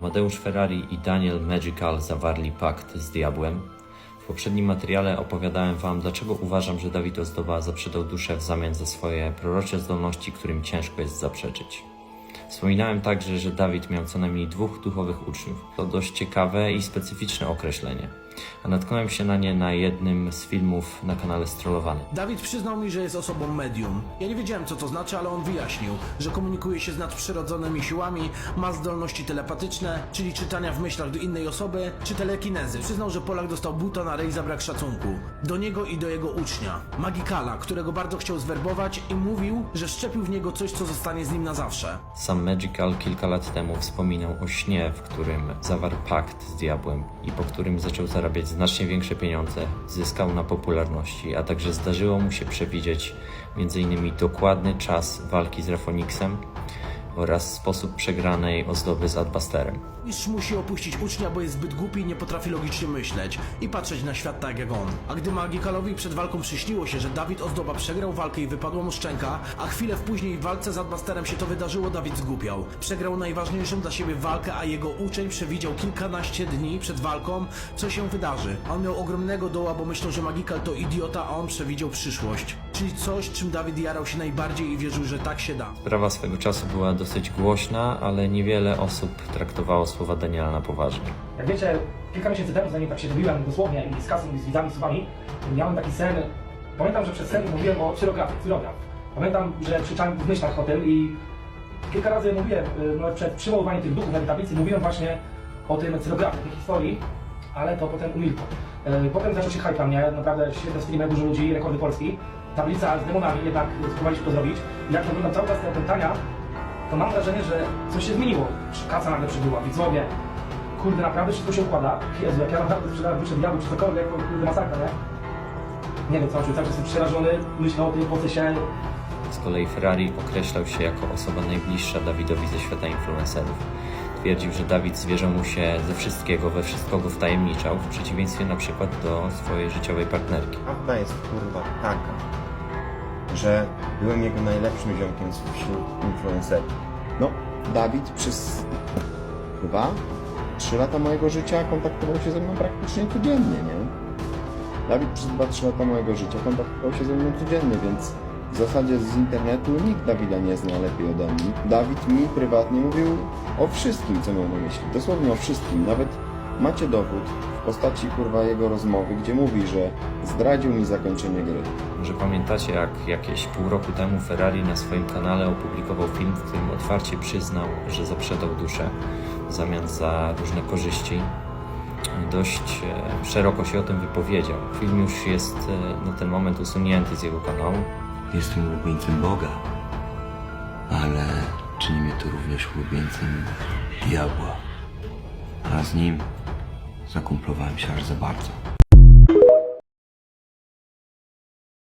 Amadeusz Ferrari i Daniel Magical zawarli pakt z diabłem. W poprzednim materiale opowiadałem Wam, dlaczego uważam, że Dawid Ozdoba zaprzedał duszę w zamian za swoje prorocze zdolności, którym ciężko jest zaprzeczyć. Wspominałem także, że Dawid miał co najmniej dwóch duchowych uczniów. To dość ciekawe i specyficzne określenie, a natknąłem się na nie na jednym z filmów na kanale Strollowany. Dawid przyznał mi, że jest osobą medium. Ja nie wiedziałem, co to znaczy, ale on wyjaśnił, że komunikuje się z nadprzyrodzonymi siłami, ma zdolności telepatyczne, czyli czytania w myślach do innej osoby, czy telekinezy. Przyznał, że Polak dostał buta na rej za brak szacunku. Do niego i do jego ucznia, Magikala, którego bardzo chciał zwerbować i mówił, że szczepił w niego coś, co zostanie z nim na zawsze. Sam Magical kilka lat temu wspominał o śnie, w którym zawarł pakt z diabłem i po którym zaczął zarabiać znacznie większe pieniądze, zyskał na popularności, a także zdarzyło mu się przewidzieć m.in. dokładny czas walki z Rafonixem oraz sposób przegranej ozdoby z Adbusterem. Mistrz musi opuścić ucznia, bo jest zbyt głupi i nie potrafi logicznie myśleć i patrzeć na świat tak jak on. A gdy Magikalowi przed walką przyśniło się, że Dawid Ozdoba przegrał walkę i wypadła mu szczęka, a chwilę w później w walce z Adbusterem się to wydarzyło, Dawid zgłupiał. Przegrał najważniejszą dla siebie walkę, a jego uczeń przewidział kilkanaście dni przed walką, co się wydarzy. On miał ogromnego doła, bo myślał, że Magikal to idiota, a on przewidział przyszłość. Czyli coś, czym Dawid jarał się najbardziej i wierzył, że tak się da. Sprawa swego czasu była dosyć głośna, ale niewiele osób traktowało słowa Daniela na poważnie. Jak wiecie, kilka miesięcy temu, zanim tak się dobiłem dosłownie i z kasą, i z widzami, z subami, miałem taki sen. Pamiętam, że przed senem mówiłem o cyrografii, cyrograf. Pamiętam, że krzyczałem w myślach o tym i kilka razy mówiłem, no, przed przywoływaniem tych duchów na tej tablicy, mówiłem właśnie o tym cyrografie, tej historii, ale to potem umilkło. Y, Potem zaczął się hype na mnie, naprawdę świetne streamy, dużo ludzi, rekordy Polski. Tablica z demonami, jednak spróbowaliśmy to zrobić. I jak oglądam cały czas te opętania, to mam wrażenie, że coś się zmieniło. Kaca nagle przybyła, widzowie, kurde, naprawdę wszystko się układa. Jezu, jak ja naprawdę sprzedałem duszę diabłu czy cokolwiek, to kurde masakra, nie? Nie wiem co, cały czas jestem przerażony, myślę o tym procesie. Z kolei Ferrari określał się jako osoba najbliższa Dawidowi ze świata influencerów. Twierdził, że Dawid zwierzał mu się ze wszystkiego, we wszystko go wtajemniczał, w przeciwieństwie na przykład do swojej życiowej partnerki. Prawda jest kurwa taka, że byłem jego najlepszym ziomkiem wśród influencerów. No, Dawid przez chyba 3 lata mojego życia kontaktował się ze mną praktycznie codziennie, nie? Dawid przez 2-3 lata mojego życia kontaktował się ze mną codziennie, więc w zasadzie z internetu nikt Dawida nie zna lepiej ode mnie. Dawid mi prywatnie mówił o wszystkim, co miał na myśli. Dosłownie o wszystkim. Nawet macie dowód w postaci kurwa jego rozmowy, gdzie mówi, że zdradził mi zakończenie gry. Może pamiętacie, jak jakieś pół roku temu Ferrari na swoim kanale opublikował film, w którym otwarcie przyznał, że zaprzedał duszę w zamian za różne korzyści. Dość e, szeroko się o tym wypowiedział. Film już jest e, na ten moment usunięty z jego kanału. Jestem ulubieńcem Boga, ale czyni mnie to również ulubieńcem diabła. A z nim zakumplowałem się aż za bardzo.